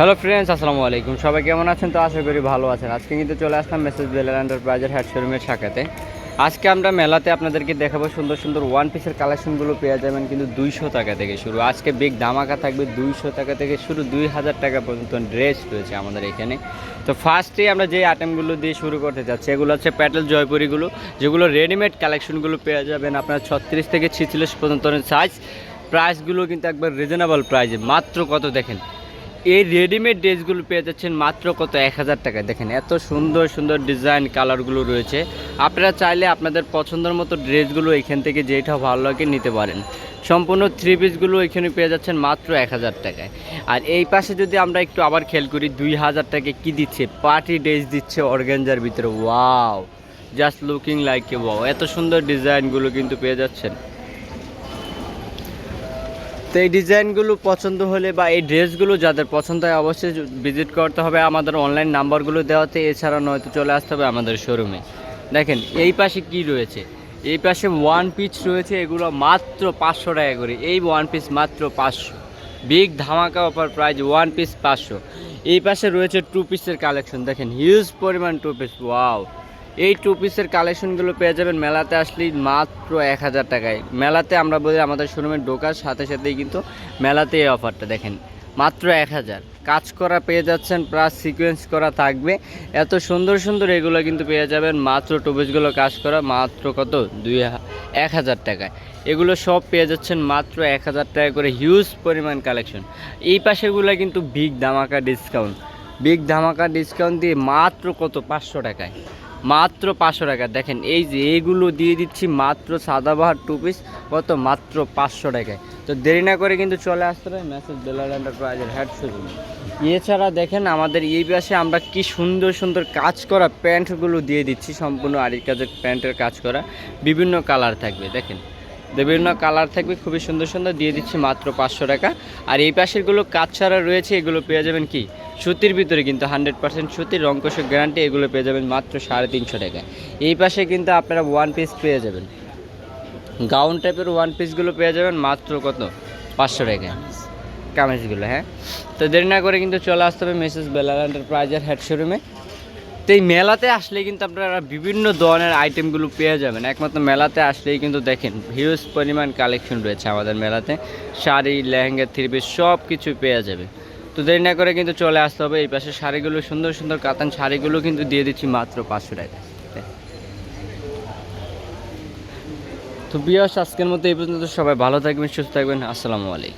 Hello friends আসসালামু আলাইকুম। সবাই কেমন আছেন? তো আশা করি ভালো আছেন। আজকে কিন্তু চলে আসলাম মেসেজ বেলার এন্টারপ্রাইজের হ্যাড শোরুমের শাখাতে। আজকে আমরা মেলাতে আপনাদেরকে দেখাবো সুন্দর সুন্দর ওয়ান পিসের কালেকশনগুলো পেয়ে যাবেন কিন্তু দুইশো টাকা থেকে শুরু। আজকে বিগ ধামাকা থাকবে দুইশো টাকা থেকে শুরু। দুই হাজার টাকা পর্যন্ত ড্রেস রয়েছে আমাদের এখানে। তো ফার্স্টেই আমরা যে আইটেমগুলো দিয়ে শুরু করতে যাচ্ছি, এগুলো হচ্ছে প্যাটেল জয়পুরিগুলো যেগুলো রেডিমেড কালেকশনগুলো পেয়ে যাবেন আপনার ছত্রিশ থেকে ছিচল্লিশ পর্যন্ত সাইজ প্রাইসগুলো কিন্তু একবার রিজনেবল প্রাইসে মাত্র কত দেখেন? এই রেডিমেড ড্রেসগুলো পেয়ে যাচ্ছেন মাত্র কত? এক হাজার টাকায়। দেখেন, এত সুন্দর সুন্দর ডিজাইন কালারগুলো রয়েছে। আপনারা চাইলে আপনাদের পছন্দের মতো ড্রেসগুলো এখান থেকে যেটা ভালো লাগে নিতে পারেন। সম্পূর্ণ থ্রি পিসগুলো এখানে পেয়ে যাচ্ছেন মাত্র এক হাজার টাকায়। আর এই পাশে যদি আমরা একটু আবার খেয়াল করি, দুই হাজার টাকায় কী দিচ্ছে? পার্টি ড্রেস দিচ্ছে অর্গেঞ্জার ভিতরে। Wow just looking like a wow এত সুন্দর ডিজাইনগুলো কিন্তু পেয়ে যাচ্ছেন। তো এই ডিজাইনগুলো পছন্দ হলে বা এই ড্রেসগুলো যাদের পছন্দ হয় অবশ্যই ভিজিট করতে হবে। আমাদের অনলাইন নাম্বারগুলো দেওয়াতে, এছাড়া নয়তো চলে আসতে হবে আমাদের শোরুমে দেখেন, এই পাশে কি রয়েছে? এই পাশে ওয়ান পিস রয়েছে, এগুলো মাত্র পাঁচশো টাকা করে। এই ওয়ান পিস মাত্র পাঁচশো। বিগ ধামাকা অফার প্রাইস ওয়ান পিস পাঁচশো। এই পাশে রয়েছে টু পিসের কালেকশন দেখেন হিউজ পরিমাণ টু পিস ওয়াও এই টু পিসের কালেকশনগুলো পেয়ে যাবেন মেলাতে আসলেই মাত্র এক হাজার টাকায়। মেলাতে আমরা বলি আমাদের শোরুমে ঢোকার সাথে সাথেই কিন্তু মেলাতে এই অফারটা দেখেন, মাত্র এক হাজার। কাজ করা পেয়ে যাচ্ছেন প্লাস সিকোয়েন্স করা থাকবে। এত সুন্দর সুন্দর এগুলো কিন্তু পেয়ে যাবেন, মাত্র টু পিসগুলো কাজ করা, মাত্র কত? দুই এক হাজার টাকায়। এগুলো সব পেয়ে যাচ্ছেন, মাত্র এক হাজার টাকা করে হিউজ পরিমাণ কালেকশন এই পাশেগুলো কিন্তু বিগ ধামাকা ডিসকাউন্ট বিগ ধামাকা ডিসকাউন্ট দিয়ে মাত্র কত? পাঁচশো টাকায়। মাত্র পাঁচশো টাকা। দেখেন, এই যে এইগুলো দিয়ে দিচ্ছি মাত্র সাদাবাহার টু পিস কত মাত্র পাঁচশো টাকায়। তো দেরি না করে কিন্তু চলে আসতে হবে মেসেজ বেলার এন্টারপ্রাইজের হেড শোরুম এছাড়া দেখেন, আমাদের এই পাশে আমরা কি সুন্দর সুন্দর কাজ করা প্যান্টগুলো দিয়ে দিচ্ছি, সম্পূর্ণ আড়ি কাজের প্যান্টের কাজ করা। বিভিন্ন কালার থাকবে, দেখেন। বিভিন্ন কালার থাকবে, খুবই সুন্দর সুন্দর, দিয়ে দিচ্ছি মাত্র পাঁচশো টাকা। আর এই পাশেরগুলো কাজ ছাড়া রয়েছে, এগুলো পেয়ে যাবেন কি? সুতির ভিতরে কিন্তু হান্ড্রেড পার্সেন্ট সুতির রঙ্কশের গ্যারান্টি এগুলো পেয়ে যাবেন মাত্র সাড়ে তিনশো টাকা এই পাশে কিন্তু আপনারা ওয়ান পিস পেয়ে যাবেন। গাউন টাইপের ওয়ান পিসগুলো পেয়ে যাবেন মাত্র কত? পাঁচশো টাকা কামিজগুলো হ্যাঁ? তো দেরি না করে কিন্তু চলে আসতে হবে মেসেজ বেলার এন্টারপ্রাইজের হেড শোরুমে তো এই মেলাতে আসলে কিন্তু আপনারা বিভিন্ন ধরনের আইটেমগুলো পেয়ে যাবেন। একমাত্র মেলাতে আসলেই কিন্তু দেখেন হিউজ পরিমাণ কালেকশন রয়েছে আমাদের মেলাতে। শাড়ি, লেহেঙ্গা থ্রি পিস সব কিছু পেয়ে যাবে। তো দেরি না করে কিন্তু চলে আসতে হবে। এই পাশে শাড়িগুলো, সুন্দর সুন্দর কাতান শাড়িগুলো কিন্তু দিয়ে দিচ্ছি মাত্র পাঁচশো টাকা। তো বিয়াস, আজকের মতো এই পর্যন্ত। সবাই ভালো থাকবেন, সুস্থ থাকবেন। আসসালামু আলাইকুম।